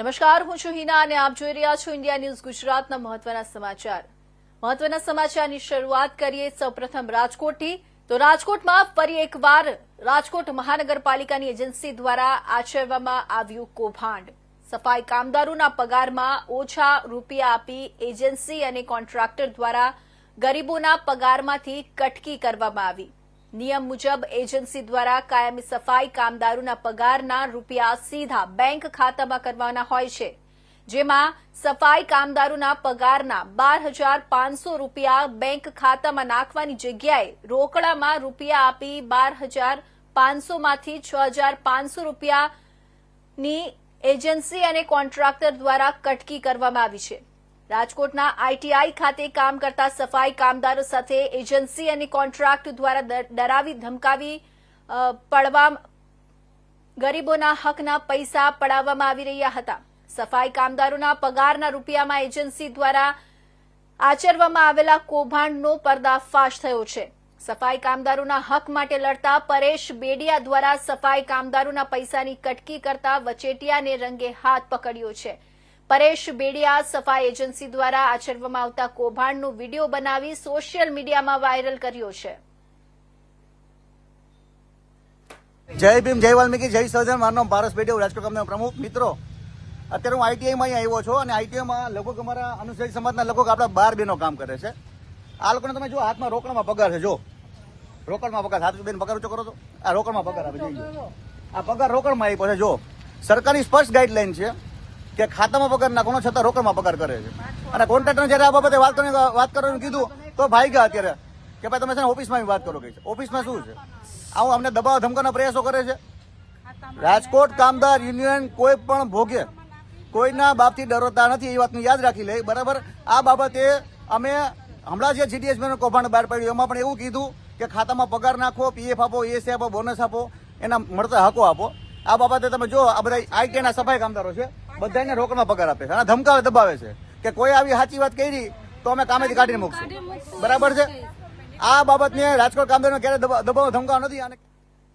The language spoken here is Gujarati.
નમસ્કાર, હું છું હિના અને આપ જોઈ રહ્યા છો ઇન્ડિયા ન્યૂઝ ગુજરાતના મહત્વના સમાચાર. મહત્વના સમાચારની શરૂઆત કરીએ સૌપ્રથમ રાજકોટથી. તો રાજકોટમાં ફરી એકવાર રાજકોટ મહાનગરપાલિકાની એજન્સી દ્વારા આચરવામાં આવ્યું કૌભાંડ. સફાઈ કામદારોના પગારમાં ઓછા રૂપિયા આપી એજન્સી અને કોન્ટ્રાક્ટર દ્વારા ગરીબોના પગારમાંથી કટકી કરવામાં આવી. નિયમ મુજબ એજન્સી દ્વારા કાયમી સફાઈ કામદારોના પગારના રૂપિયા સીધા બેંક ખાતામાં કરવાના હોય છે. જેમાં સફાઈ કામદારોના પગારના બાર હજાર પાંચસો રૂપિયા બેંક ખાતામાં નાખવાની જગ્યાએ રોકડામાં રૂપિયા આપી બાર હજાર પાંચસોમાંથી છ હજાર પાંચસો રૂપિયાની એજન્સી અને કોન્ટ્રાક્ટર દ્વારા કટકી કરવામાં આવી છે. રાજકોટના આઈટીઆઈ ખાતે કામ કરતા સફાઈ કામદારો સાથે એજન્સી અને કોન્ટ્રાક્ટ દ્વારા ડરાવી ધમકાવી પડવા, ગરીબોના હકના પૈસા પડાવવામાં આવી રહ્યા હતા. સફાઈ કામદારોના પગારના રૂપિયામાં એજન્સી દ્વારા આચરવામાં આવેલા કૌભાંડનો પર્દાફાશ થયો છે. સફાઈ કામદારોના હક માટે લડતા પરેશ બેડિયા દ્વારા સફાઈ કામદારોના પૈસાની કટકી કરતા વચેટિયાને રંગે હાથ પકડ્યો છે. પરેશ બેડિયા સફાઈ એજન્સી દ્વારા આચરવામાં આવતા કૌભાંડનો વીડિયો બનાવી સોશિયલ મીડિયામાં વાયરલ કર્યો છે. જય ભીમ, જય વાલ્મીકી, જય સર્જન મારું નામ પારસ બેડિયા રાજકોટ કંપનીનો પ્રમુખ. મિત્રો, અત્યારે હું આઈટીઆઈમાં અહીં આવ્યો છું અને આઈટીઆઈમાં લગભગ અમારા અનુસૂચિત સમાજના લગભગ આપણા બાર બેનો કામ કરે છે. આ લોકોને તમે જો હાથમાં રોકડમાં પગાર છે જો રોકડમાં પગાર હાથ બેન, પગાર ઊંચો કરો તો. આ રોકડમાં પગાર આવે જોઈ આ પગાર રોકડમાં આપ્યો છે જો સરકારની સ્પષ્ટ ગાઈડલાઈન છે કે ખાતામાં પગાર નાખવાનો છતાં રોકડમાં પગાર કરે છે. અને કોન્ટ્રાક્ટર જયારે આ બાબતે વાત વાત કરવાનું કીધું, તો ભાઈ ગયા અત્યારે કે ભાઈ તમે છે ને ઓફિસમાં વાત કરો કે ઓફિસમાં શું છે? આવું અમને દબાવ ધમકાના પ્રયાસો કરે છે. રાજકોટ કામદાર યુનિયન કોઈ પણ ભોગે, કોઈના બાપથી ડરતા નથી, એ વાતનું યાદ રાખી લે. બરાબર? આ બાબતે અમે હમણાં જે જીડીએસ કૌભાંડ બહાર પાડ્યું, એમાં પણ એવું કીધું કે ખાતામાં પગાર નાખો પીએફ આપો એસી આપો બોનસ આપો, એના મળતા હકો આપો. આ બાબતે તમે જો આ બધા આઈટીના સફાઈ કામદારો છે બધાને રોકડમાં પગાર આપે છે. અને ધમકાવે દબાવે છે. કે કોઈ આવી સાચી વાત કરી તો અમે કામેથી કાઢીને મૂકશું. બરાબર છે? આ બાબતને રાજકોટ કામદારોને ક્યારે દબા- દબાવ ધમકાવ નથી? અને